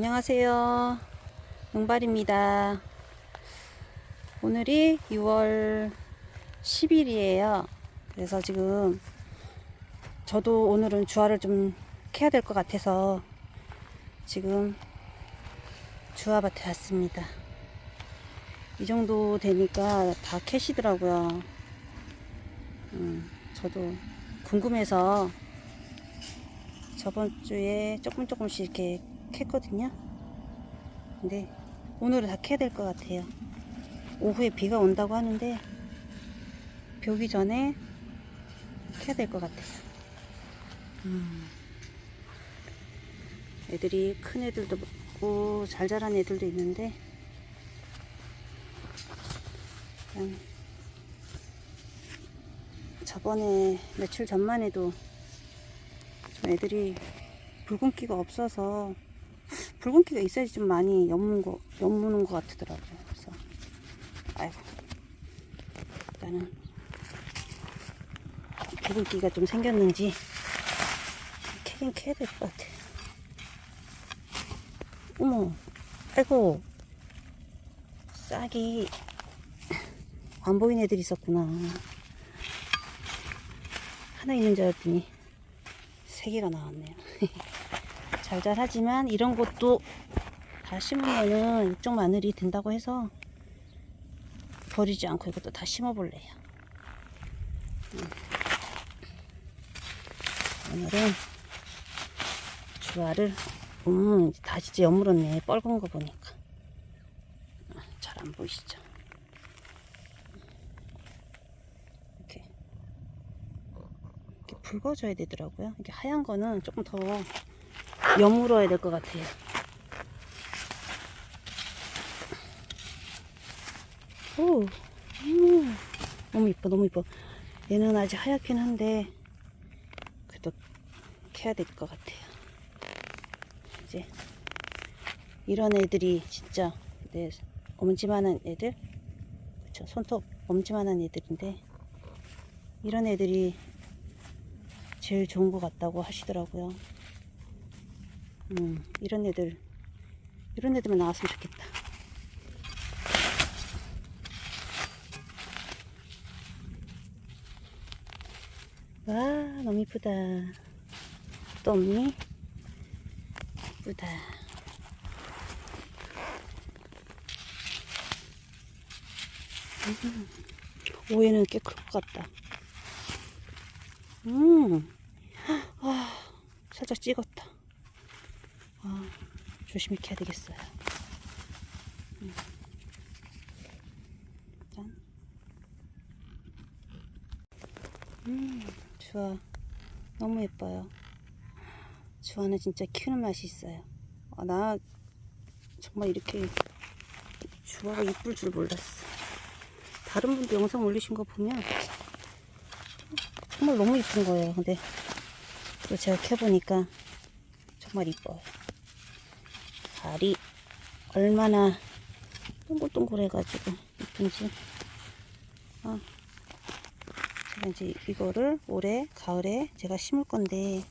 안녕하세요. 용발입니다. 오늘이 6월 10일이에요. 그래서 지금 저도 오늘은 주화를 좀 캐야 될 것 같아서 지금 주화밭에 왔습니다. 이 정도 되니까 다 캐시더라고요. 음, 저도 궁금해서 저번 주에 조금 조금씩 이렇게 캤거든요. 근데 오늘은 다 캐야 될 것 같아요. 오후에 비가 온다고 하는데 비 오기 전에 캐야 될 것 같아요. 음. 애들이 큰 애들도 있고 잘 자란 애들도 있는데 그냥 저번에 며칠 전만 해도 좀 애들이 붉은기가 없어서 붉은기가 있어야지 좀 많이 엿무는 거, 엿무는 것 같더라고요. 그래서 아이고 일단은 붉은기가 좀 생겼는지 캐긴 캐야 될 것 같아. 어머, 아이고 싹이 안 보이는 애들이 있었구나. 하나 있는 줄 알았더니 세 개가 나왔네요. 잘잘하지만 이런 것도 다 심으면은 이쪽 마늘이 된다고 해서 버리지 않고 이것도 다 심어볼래요. 음. 오늘은 주화를 음, 다 진짜 여물었네. 뻘건 거 보니까. 잘 안 보이시죠? 이렇게. 이렇게 붉어져야 되더라고요. 이게 하얀 거는 조금 더 여물어야 될 것 같아요. 오, 음, 너무 이뻐, 너무 이뻐. 얘는 아직 하얗긴 한데, 그래도 캐야 될 것 같아요. 이제, 이런 애들이 진짜, 내 엄지만한 애들, 그쵸, 손톱 엄지만한 애들인데, 이런 애들이 제일 좋은 것 같다고 하시더라고요. 음, 이런 애들, 이런 애들만 나왔으면 좋겠다. 와, 너무 이쁘다. 또 없니? 이쁘다. 음, 오, 얘는 꽤 클 것 같다. 음, 아, 살짝 찍었다. 아, 조심히 캐야 되겠어요. 음. 짠. 음, 주아. 너무 예뻐요. 주아는 진짜 키우는 맛이 있어요. 아, 나 정말 이렇게 주아가 이쁠 줄 몰랐어. 다른 분도 영상 올리신 거 보면 정말 너무 이쁜 거예요. 근데 또 제가 켜보니까 정말 이뻐요. 알이 얼마나 동글동글해가지고 이쁜지. 아, 제가 이제 이거를 올해 가을에 제가 심을 건데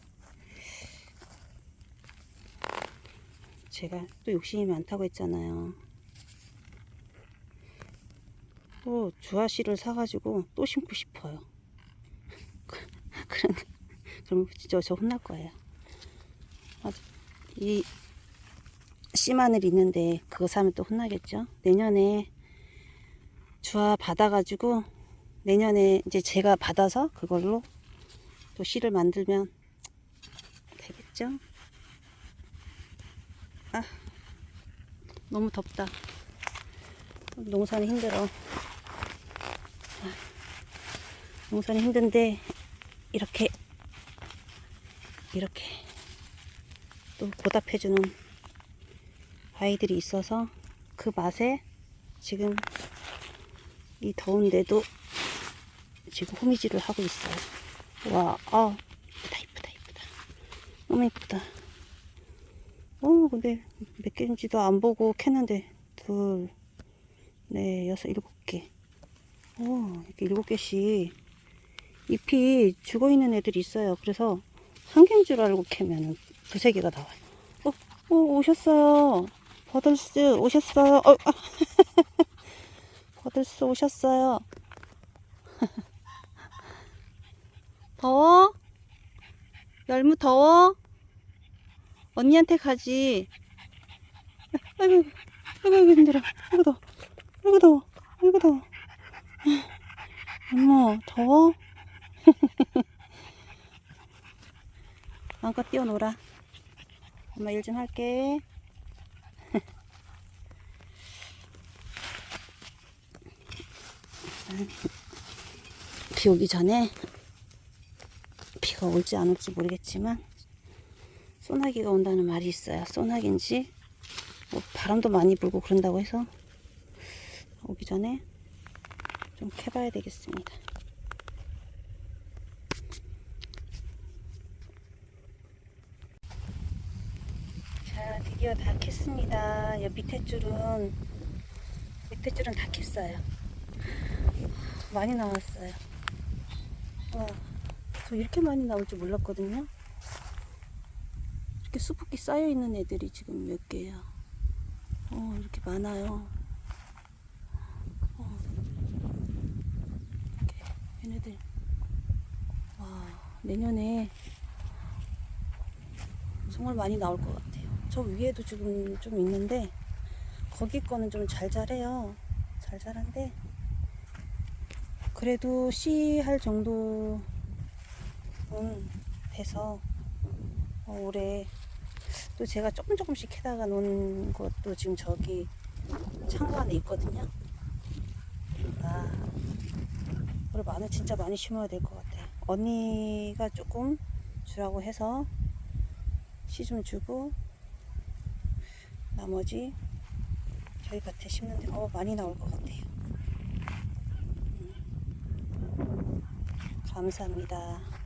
제가 또 욕심이 많다고 했잖아요. 또 주아씨를 사가지고 또 심고 싶어요. 그런 그럼 진짜 저 혼날 거예요. 아, 이 씨마늘 있는데 그거 사면 또 혼나겠죠. 내년에 주화 받아가지고 내년에 이제 제가 받아서 그걸로 또 씨를 만들면 되겠죠. 아 너무 덥다. 농사는 힘들어. 아, 농사는 힘든데 이렇게 이렇게 또 보답해주는 아이들이 있어서 그 맛에 지금 이 더운데도 지금 호미질을 하고 있어요. 와, 아, 이쁘다, 이쁘다, 이쁘다. 너무 이쁘다. 어, 근데 몇 개인지도 안 보고 캤는데 둘, 네, 여섯, 일곱 개. 오, 이렇게 일곱 개씩 잎이 죽어 있는 애들이 있어요. 그래서 한 개인 줄 알고 캐면은 두세 개가 나와요. 어, 어, 오, 오셨어요. 버들스 오셨어요. 어, 아. 버들스 오셨어요. 더워? 열무 더워? 언니한테 가지. 아이고, 아이고, 아이고, 힘들어. 아이고, 더워. 아이고, 더워. 아이고, 더워. 엄마, 더워? 마음껏 뛰어놀아. 엄마 일 좀 할게. 비 오기 전에 비가 올지 안 올지 모르겠지만 소나기가 온다는 말이 있어요. 소나기인지 뭐 바람도 많이 불고 그런다고 해서 오기 전에 좀 캐봐야 되겠습니다. 자, 드디어 다 캤습니다. 이 밑에 줄은 밑에 줄은 다 캤어요. 많이 나왔어요. 와, 저 이렇게 많이 나올 줄 몰랐거든요. 이렇게 수북히 쌓여 있는 애들이 지금 몇 개야. 어, 이렇게 많아요. 어, 이렇게 얘네들. 와, 내년에 정말 많이 나올 것 같아요. 저 위에도 지금 좀 있는데 거기 거는 좀 잘 자래요. 잘 자란데 그래도 씨할 정도는 돼서 어, 올해 또 제가 조금 조금씩 캐다가 놓은 것도 지금 저기 창고 안에 있거든요. 아, 올해 마늘 진짜 많이 심어야 될 것 같아요. 언니가 조금 주라고 해서 씨 좀 주고 나머지 저희 밭에 심는데 어 많이 나올 것 같아요. 음. 감사합니다.